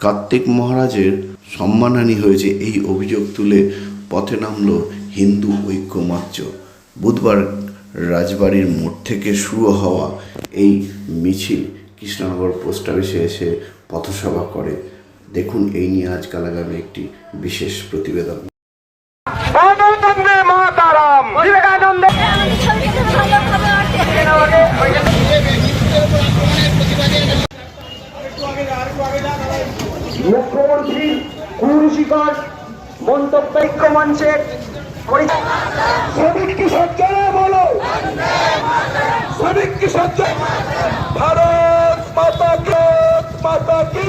কার্তিক মহারাজের সম্মানহানি হয়েছে এই অভিযোগ তুলে পথে নামল হিন্দু ঐক্যমঞ্চ বুধবার রাজবাড়ির মোড় থেকে শুরু হওয়া এই মিছিল কৃষ্ণনগর পোস্ট অফিসে এসে পথসভা করে। দেখুন এই নিয়ে আজকাল আগামী একটি বিশেষ প্রতিবেদন। বিবেকানন্দ। কুরুশিকর মন্তব্য ঐক্যমঞ্চের শ্রমিক কি সজ্জা বলো। শ্রমিক কি সজ্জা ভারত মাতা কি মাতা কি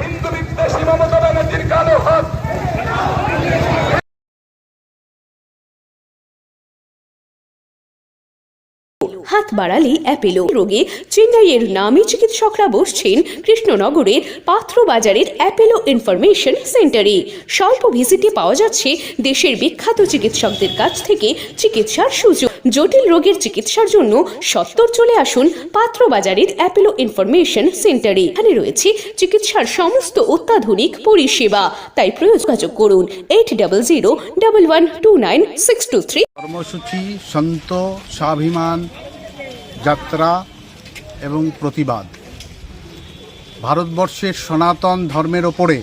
হিন্দু বিদ্বেষী মমতা ব্যানার্জির কালো হাত হাত বাড়ালে অ্যাপেলো রোগে চেন্নাইয়ের নামী চিকিৎসকরা বসছেন কৃষ্ণনগরের পাত্র বাজারের অ্যাপেলো ইনফরমেশন সেন্টারে। স্বল্প ভিজিটে পাওয়া যাচ্ছে দেশের বিখ্যাত চিকিৎসকদের কাছ থেকে চিকিৎসার সুযোগ। জটিল রোগের চিকিৎসার জন্য সত্তর চলে আসুন পাত্র বাজারের অ্যাপেলো ইনফরমেশন সেন্টারে। এখানে রয়েছে চিকিৎসার সমস্ত অত্যাধুনিক পরিষেবা। তাই প্রয়োজন করুন eight double zero double one two nine six two three কর্মসূচি, সন্ত, স্বাভিমান, যাত্রা এবং প্রতিবাদ। ভারতবর্ষের সনাতন ধর্মের ওপরে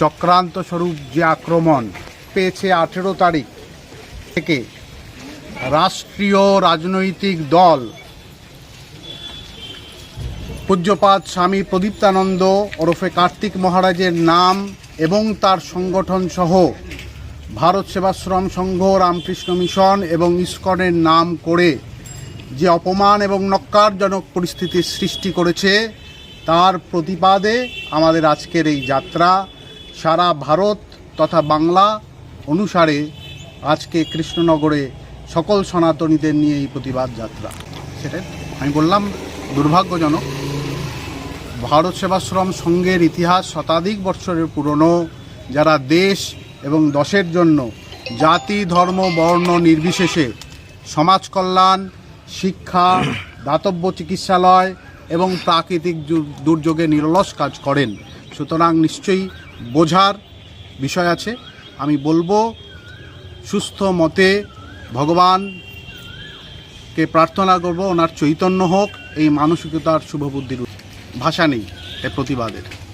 চক্রান্ত স্বরূপ যে আক্রমণ পেয়েছে আঠেরো তারিখ থেকে রাষ্ট্রীয় রাজনৈতিক দল। পূজ্যপাত স্বামী প্রদীপ্তানন্দ ওরফে কার্তিক মহারাজের নাম এবং তার সংগঠন সহ ভারত সেবাশ্রম সংঘ, রামকৃষ্ণ মিশন এবং ইস্কনের নাম করে যে অপমান এবং নক্কারজনক পরিস্থিতির সৃষ্টি করেছে, তার প্রতিবাদে আমাদের আজকের এই যাত্রা সারা ভারত তথা বাংলা অনুসারে আজকে কৃষ্ণনগরে সকল সনাতনীদের নিয়ে এই প্রতিবাদ যাত্রা। সেটা আমি বললাম, দুর্ভাগ্যজনক, ভারত সেবাশ্রম সংঘের ইতিহাস শতাধিক বৎসরের পুরনো, যারা দেশ এবং দশের জন্য জাতি, ধর্ম, বর্ণ নির্বিশেষে সমাজ কল্যাণ, শিক্ষা, দাতব্য চিকিৎসালয় এবং প্রাকৃতিক দুর্যোগে নিরলস কাজ করেন। সুতরাং নিশ্চয়ই বোঝার বিষয় আছে। আমি বলব, সুস্থ মতে ভগবানকে প্রার্থনা করব ওনার চৈতন্য হোক এই মানসিকতার শুভবুদ্ধির ভাষা নেই এ প্রতিবাদের।